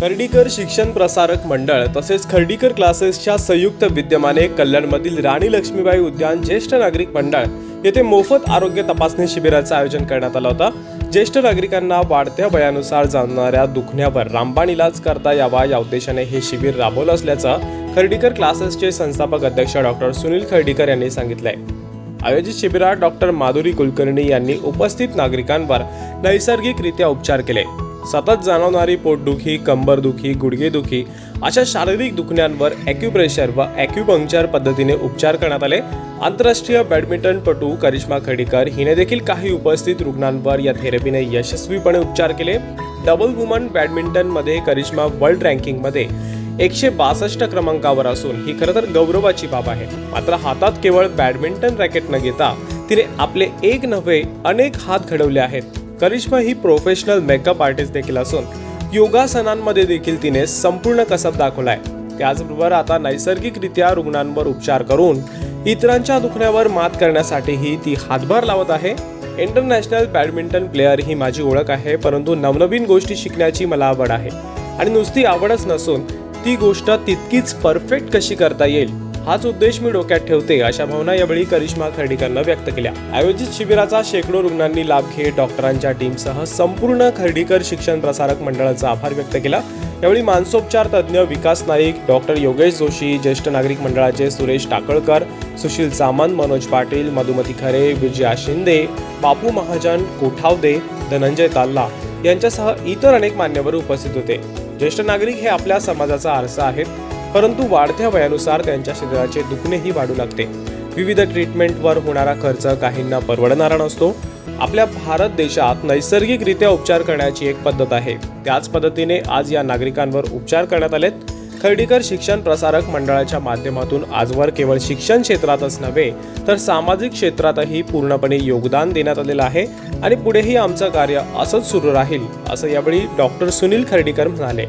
खर्डीकर शिक्षण प्रसारक मंडळ तसेच खर्डीकर क्लासेसच्या संयुक्त विद्यमाने कल्याणमधील राणी लक्ष्मीबाई उद्यान ज्येष्ठ नागरिक मंडळ येथे मोफत आरोग्य तपासणी शिबिराचं आयोजन करण्यात आलं होतं. ज्येष्ठ नागरिकांना वाढत्या वयानुसार जाणणाऱ्या दुखण्यावर रामबाण इलाज करता यावा या उद्देशाने हे शिबिर राबवलं असल्याचं खर्डीकर क्लासेसचे संस्थापक अध्यक्ष डॉक्टर सुनील खर्डीकर यांनी सांगितलंय. आयोजित शिबिरात डॉक्टर माधुरी कुलकर्णी यांनी उपस्थित नागरिकांवर नैसर्गिकरित्या उपचार केले. सतत जाणवणारी पोटदुखी कंबरदुखी गुडघेदुखी अशा शारीरिक दुखण्यांवर ॲक्युप्रेशर व ॲक्युपंक्चर पद्धतीने उपचार करण्यात आले. आंतरराष्ट्रीय बॅडमिंटनपटू करिश्मा खडीकर हिने देखील काही उपस्थित रुग्णांवर या थेरपीने यशस्वीपणे उपचार केले. डबल वुमन बॅडमिंटनमध्ये करिश्मा वर्ल्ड रँकिंगमध्ये एकशे बासष्ट क्रमांकावर असून ही खरं तर गौरवाची बाब आहे. मात्र हातात केवळ बॅडमिंटन रॅकेट न घेता तिने आपले एक नव्हे अनेक हात घडवले आहेत. करिश्मा ही प्रोफेशनल मेकअप आर्टिस्ट देखील असून योगासनांमध्ये देखील तिने संपूर्ण कसब दाखवला आहे त्याचबरोबर आता नैसर्गिकरित्या रुग्णांवर उपचार करून इतरांच्या दुखण्यावर मात करण्यासाठीही ती हातभार लावत आहे. इंटरनॅशनल बॅडमिंटन प्लेअर ही माझी ओळख आहे परंतु नवनवीन गोष्टी शिकण्याची मला आवड आहे. आणि नुसती आवडच नसून ती गोष्ट तितकीच परफेक्ट कशी करता येईल हाच उद्देश मी डोक्यात ठेवते अशा भावना यावेळी करिश्मा खर्डीकरनं व्यक्त केल्या. आयोजित शिबिराचा शेकडो रुग्णांनी लाभ घेत डॉक्टरांच्या टीमसह संपूर्ण खर्डीकर शिक्षण प्रसारक मंडळाचा आभार व्यक्त केला. यावेळी मानसोपचार तज्ज्ञ विकास नाईक डॉक्टर योगेश जोशी ज्येष्ठ नागरिक मंडळाचे सुरेश टाकळकर सुशील सामंत मनोज पाटील मधुमती खरे विजया शिंदे बापू महाजन कोठावदे धनंजय ताल्ला यांच्यासह इतर अनेक मान्यवर उपस्थित होते. ज्येष्ठ नागरिक हे आपल्या समाजाचा आरसा आहेत. परंतु वाढत्या वयानुसार त्यांच्या शरीराचे दुखणेही वाढू लागते. विविध ट्रीटमेंटवर होणारा खर्च काहींना परवडणारा नसतो. आपल्या भारत देशात नैसर्गिकरित्या उपचार करण्याची एक पद्धत आहे. त्याच पद्धतीने आज या नागरिकांवर उपचार करण्यात आलेत. खर्डीकर शिक्षण प्रसारक मंडळाच्या माध्यमातून आजवर केवळ शिक्षण क्षेत्रातच नव्हे तर सामाजिक क्षेत्रातही पूर्णपणे योगदान देण्यात आलेलं आहे आणि पुढेही आमचं कार्य असंच सुरू राहील असं यावेळी डॉक्टर सुनील खर्डीकर म्हणाले.